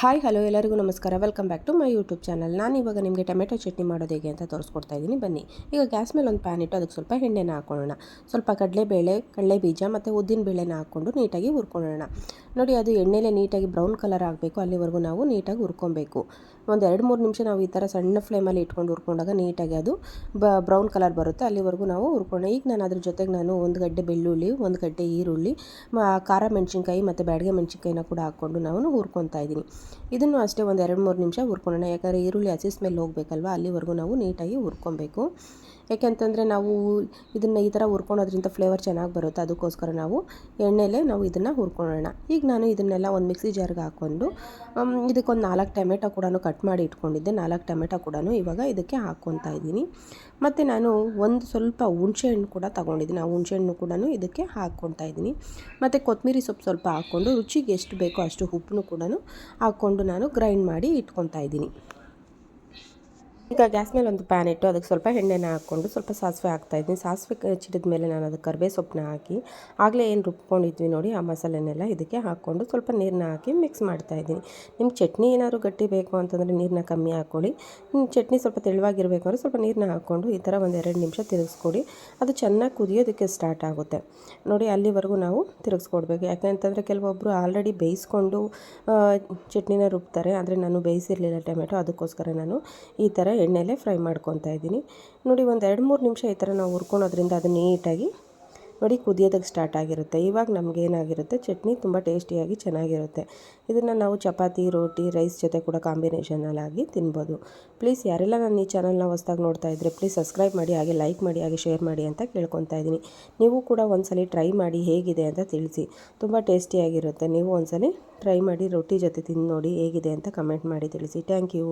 Hi, hello ಎಲ್ಲರಿಗೂ ನಮಸ್ಕಾರ. Welcome back to my YouTube channel ನಾನು ಇವಾಗ ನಿಮಗೆ ಟೊಮೆಟೊ ಚಟ್ನಿ ಮಾಡೋದು ಹೇಗೆ ಅಂತ ತೋರಿಸ್ಕೊಡ್ತಾ ಇದ್ದೀನಿ. ಬನ್ನಿ, ಈಗ ಗ್ಯಾಸ್ ಮೇಲೆ ಒಂದು ಪ್ಯಾನ್ ಇಟ್ಟು ಅದಕ್ಕೆ ಸ್ವಲ್ಪ ಎಣ್ಣೆನ ಹಾಕೊಳ್ಳೋಣ. ಸ್ವಲ್ಪ ಕಡಲೆಬೇಳೆ ಕಡಲೆ ಬೀಜ ಮತ್ತು ಉದ್ದಿನ ಬೇಳೆನ ಹಾಕ್ಕೊಂಡು ನೀಟಾಗಿ ಹುರ್ಕೊಳ್ಳೋಣ. ನೋಡಿ, ಅದು ಎಣ್ಣೆಲೆ ನೀಟಾಗಿ ಬ್ರೌನ್ ಕಲರ್ ಆಗಬೇಕು. ಅಲ್ಲಿವರೆಗೂ ನಾವು ನೀಟಾಗಿ ಹುರ್ಕೊಬೇಕು. ಒಂದು ಎರಡು, ಮೂರು ನಿಮಿಷ ನಾವು ಈ ಥರ ಸಣ್ಣ ಫ್ಲೇಮಲ್ಲಿ ಇಟ್ಕೊಂಡು ಹುರ್ಕೊಂಡಾಗ ನೀಟಾಗಿ ಅದು ಬ್ರೌನ್ ಕಲರ್ ಬರುತ್ತೆ. ಅಲ್ಲಿವರೆಗೂ ನಾವು ಹುರ್ಕೊಳ್ಳೋಣ. ಈಗ ನಾನು ಅದ್ರ ಜೊತೆಗೆ ನಾನು ಒಂದು ಗಡ್ಡೆ ಬೆಳ್ಳುಳ್ಳಿ, ಒಂದು ಗಡ್ಡೆ ಈರುಳ್ಳಿ ಖಾರ ಮೆಣಸಿನ್ಕಾಯಿ ಮತ್ತು ಬ್ಯಾಡಿಗೆ ಮೆಣಸಿನ್ಕಾಯಿನ ಕೂಡ ಹಾಕ್ಕೊಂಡು ನಾವು ಹುರ್ಕೊತಾ ಇದ್ದೀನಿ. ಇದನ್ನು ಅಷ್ಟೇ ಒಂದು ಎರಡು ಮೂರು ನಿಮಿಷ ಹುರ್ಕೊಳ್ಳೋಣ ಯಾಕಂದರೆ ಈರುಳ್ಳಿ ಹಸಿ ಸ್ಮೆಲ್ ಹೋಗಬೇಕಲ್ವ? ಅಲ್ಲಿವರೆಗೂ ನಾವು ನೀಟಾಗಿ ಹುರ್ಕೊಬೇಕು. ಯಾಕೆಂತಂದರೆ ನಾವು ಇದನ್ನು ಈ ಥರ ಹುರ್ಕೊಳೋದ್ರಿಂದ ಫ್ಲೇವರ್ ಚೆನ್ನಾಗಿ ಬರುತ್ತೆ. ಅದಕ್ಕೋಸ್ಕರ ನಾವು ಎಣ್ಣೆಲೆ ನಾವು ಇದನ್ನು ಹುರ್ಕೊಳ್ಳೋಣ ಈಗ ನಾನು ಇದನ್ನೆಲ್ಲ ಒಂದು ಮಿಕ್ಸಿ ಜಾರ್ಗೆ ಹಾಕ್ಕೊಂಡು ಇದಕ್ಕೊಂದು ನಾಲ್ಕು ಟೊಮೆಟೊ ಕೂಡ ಕಟ್ ಮಾಡಿ ಇಟ್ಕೊಂಡಿದ್ದೆ. ನಾಲ್ಕು ಟೊಮೆಟೊ ಕೂಡ ಇವಾಗ ಇದಕ್ಕೆ ಹಾಕ್ಕೊತಾ ಇದ್ದೀನಿ. ಮತ್ತು ನಾನು ಒಂದು ಸ್ವಲ್ಪ ಹುಣಸೆಹಣ್ಣು ಕೂಡ ತೊಗೊಂಡಿದ್ದೀನಿ. ಆ ಹುಣಸೆಹಣ್ಣು ಕೂಡ ಇದಕ್ಕೆ ಹಾಕ್ಕೊತಾ ಇದ್ದೀನಿ. ಮತ್ತು ಕೊತ್ತಂಬರಿ ಸೊಪ್ಪು ಸ್ವಲ್ಪ ಹಾಕ್ಕೊಂಡು, ರುಚಿಗೆ ಎಷ್ಟು ಬೇಕೋ ಅಷ್ಟು ಉಪ್ಪನ್ನು ಕೂಡ ಹಾಕ್ಕೊಂಡು ನಾನು ಗ್ರೈಂಡ್ ಮಾಡಿ ಇಟ್ಕೊತಾ ಇದ್ದೀನಿ. ಈಗ ಗ್ಯಾಸ್ ಮೇಲೆ ಒಂದು ಪ್ಯಾನ್ ಇಟ್ಟು ಅದಕ್ಕೆ ಸ್ವಲ್ಪ ಎಣ್ಣೆನ ಹಾಕ್ಕೊಂಡು ಸ್ವಲ್ಪ ಸಾಸಿವೆ ಹಾಕ್ತಾಯಿದ್ದೀನಿ ಸಾಸಿವೆ ಚಿಡಿದ ಮೇಲೆ ನಾನು ಅದಕ್ಕೆ ಕರಿಬೇ ಸೊಪ್ಪನ್ನ ಹಾಕಿ ಆಗಲೇ ಏನು ರುಬ್ಕೊಂಡಿದ್ವಿ ನೋಡಿ ಆ ಮಸಾಲೆನೆಲ್ಲ ಇದಕ್ಕೆ ಹಾಕ್ಕೊಂಡು ಸ್ವಲ್ಪ ನೀರನ್ನ ಹಾಕಿ ಮಿಕ್ಸ್ ಮಾಡ್ತಾಯಿದ್ದೀನಿ ನಿಮ್ಮ ಚಟ್ನಿ ಏನಾದರೂ ಗಟ್ಟಿ ಬೇಕು ಅಂತಂದರೆ ನೀರನ್ನ ಕಮ್ಮಿ ಹಾಕ್ಕೊಳ್ಳಿ ಚಟ್ನಿ ಸ್ವಲ್ಪ ತೆಳುವಾಗಿರಬೇಕು ಅಂದರೆ ಸ್ವಲ್ಪ ನೀರನ್ನ ಹಾಕ್ಕೊಂಡು ಈ ಥರ ಒಂದು ಎರಡು ನಿಮಿಷ ತಿರುಗಿಸ್ಕೊಡಿ. ಅದು ಚೆನ್ನಾಗಿ ಕುದಿಯೋದಕ್ಕೆ ಸ್ಟಾರ್ಟ್ ಆಗುತ್ತೆ. ನೋಡಿ ಅಲ್ಲಿವರೆಗೂ ನಾವು ತಿರುಗಿಸ್ಕೊಡ್ಬೇಕು. ಯಾಕೆಂತಂದರೆ ಕೆಲವೊಬ್ಬರು ಆಲ್ರೆಡಿ ಬೇಯಿಸ್ಕೊಂಡು ಚಟ್ನಿನ ರುಬ್ತಾರೆ. ಆದರೆ ನಾನು ಬೇಯಿಸಿರಲಿಲ್ಲ ಟೊಮೆಟೊ. ಅದಕ್ಕೋಸ್ಕರ ನಾನು ಈ ಥರ ಎಣ್ಣೆಲೆ ಫ್ರೈ ಮಾಡ್ಕೊತಾ ಇದ್ದೀನಿ. ನೋಡಿ ಒಂದು ಎರಡು ಮೂರು ನಿಮಿಷ ಈ ಥರ ನಾವು ಹುರ್ಕೊಳೋದ್ರಿಂದ ಅದು ನೀಟಾಗಿ ನೋಡಿ ಕುದಿಯೋದಕ್ಕೆ ಸ್ಟಾರ್ಟ್ ಆಗಿರುತ್ತೆ. ಇವಾಗ ನಮ್ಗೆ ಏನಾಗಿರುತ್ತೆ? ಚಟ್ನಿ ತುಂಬ ಟೇಸ್ಟಿಯಾಗಿ ಚೆನ್ನಾಗಿರುತ್ತೆ. ಇದನ್ನು ನಾವು ಚಪಾತಿ, ರೋಟಿ, ರೈಸ್ ಜೊತೆ ಕೂಡ ಕಾಂಬಿನೇಷನಲ್ಲಾಗಿ ತಿನ್ಬೋದು. ಪ್ಲೀಸ್ ಯಾರೆಲ್ಲ ನಾನು ಈ ಚಾನಲ್ನ ಹೊಸ್ದಾಗಿ ನೋಡ್ತಾ ಇದ್ದರೆ ಪ್ಲೀಸ್ ಸಬ್ಸ್ಕ್ರೈಬ್ ಮಾಡಿ, ಹಾಗೆ ಲೈಕ್ ಮಾಡಿ, ಹಾಗೆ ಶೇರ್ ಮಾಡಿ ಅಂತ ಕೇಳ್ಕೊತಾ ಇದ್ದೀನಿ. ನೀವು ಕೂಡ ಒಂದ್ಸಲಿ ಟ್ರೈ ಮಾಡಿ ಹೇಗಿದೆ ಅಂತ ತಿಳಿಸಿ. ತುಂಬ ಟೇಸ್ಟಿಯಾಗಿರುತ್ತೆ. ನೀವು ಒಂದ್ಸಲಿ ಟ್ರೈ ಮಾಡಿ ರೊಟ್ಟಿ ಜೊತೆ ತಿಂದು ನೋಡಿ ಹೇಗಿದೆ ಅಂತ ಕಮೆಂಟ್ ಮಾಡಿ ತಿಳಿಸಿ. Thank you